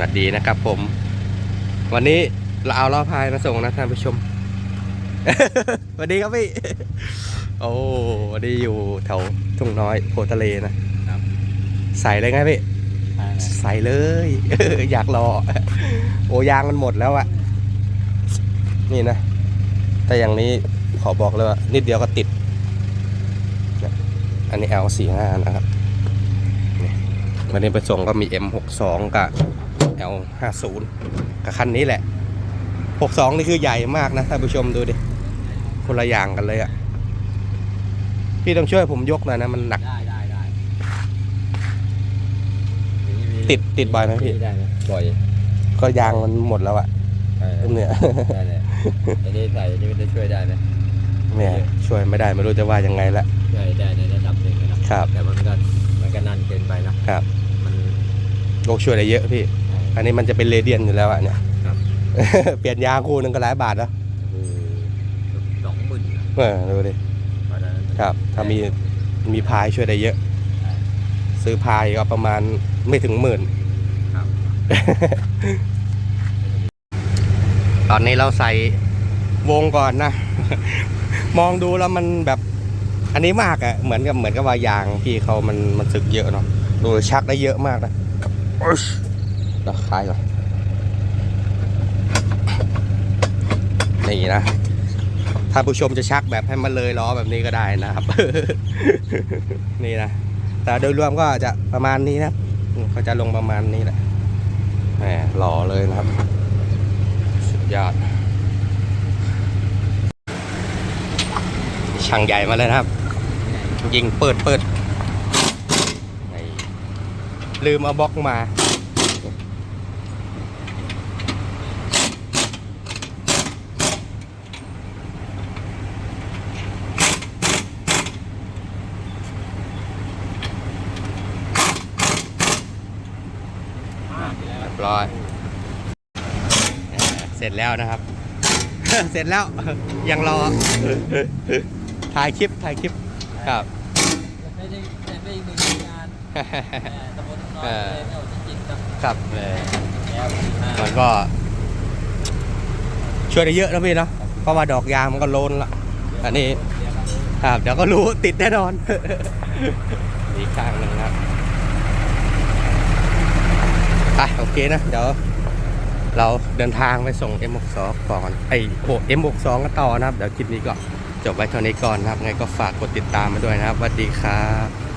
วัสดีนะครับผม วันนี้เราเอาล้อพายมาส่งนะท่านผู้ชมสวัสดีครับพี่ โอ้วันนี้อยู่แถวทุ่งน้อยโพทะเลนะครับใส่เลยไงพี่ใส่เลย อยากรอ โอ้ยางมันหมดแล้วอะนี่นะ แต่อย่างนี้ขอบอกเลยว่า นิดเดียวก็ติดเนี่ยอันนี้ L45 นะครับนี่วันนี้ไปส่งก็มี M62 กับ L50 กับคันนี้แหละ 62 นี่คือใหญ่มากนะท่านผู้ชมดูดิ คนละอย่างกันเลยอะพี่ต้องช่วยผมยกหน่อยนะ มันหนัก ได้ได้ได้ติดติดบ่อยไหมพี่ ได้ไหมบ่อยก็ยางมันหมดแล้วอะเออเนี่ยได้เลยอันนี้ใส่อันนี้มันจะช่วยได้ไหมเนี่ยช่วยไม่ได้ไม่รู้จะว่ายังไงละช่วยได้ในระดับหนึ่งนะครับ แต่มันก็มันก็นั่นเกินไปนะครับ มันโลกช่วยได้เยอะพี่ อันนี้มันจะเป็นเรเดียนอยู่แล้วอะเนี่ยครับ เปลี่ยนยางคู่หนึงก็หลายบาทแล้วโอ้สองหมื่นนะเออดูดิเพราะฉะนั้นครับ ถ้ามีมีพายช่วยได้เยอะ ซื้อพายก็ประมาณไม่ถึงหมื่น ครับ ตอนนี้เราใส่วงก่อนนะ มองดูแล้วมันแบบอันนี้มากอะเหมือนกับเหมือนกับว่ายางพี่เขามันมันสึกเยอะเนาะ ดูชักได้เยอะมากนะอุ๊ย เดี๋ยวคลายก่อนนี่นะถ้าผู้ชมจะชักแบบให้มันเลยล้อแบบนี้ก็ได้นะครับ นี่นะแต่โดยรวมก็จะประมาณนี้นะครับก็จะลงประมาณนี้แหละแหมหล่อเลยนะครับ สุดยอดช่างใหญ่มาเลยนะครับ ยิงเปิดเปิดนี่ลืมเอาบล็อกมา ร้อย เสร็จแล้วนะครับ เสร็จแล้ว ยังรอ ถ่ายคลิป ถ่ายคลิป ครับ ไม่ได้ไม่ได้มีงานตำบลน้อยเออเอาจริงๆนะครับเลยแล้วมันก็ ช่วยได้เยอะนะพี่เนาะ เพราะว่าดอกยางมันก็โลนละ อันนี้ ครับ เดี๋ยวก็รู้ติดแน่นอน อีกข้างหนึ่งครับ ไปโอเคนะ เดี๋ยวเราเดินทางไปส่ง M62 ก่อนไอ้โอ M62 กันต่อนะครับ เดี๋ยวคลิปนี้ก็จบไว้เท่านี้ก่อนนะครับ ไงก็ฝากกดติดตามมาด้วยนะครับสวัสดีครับ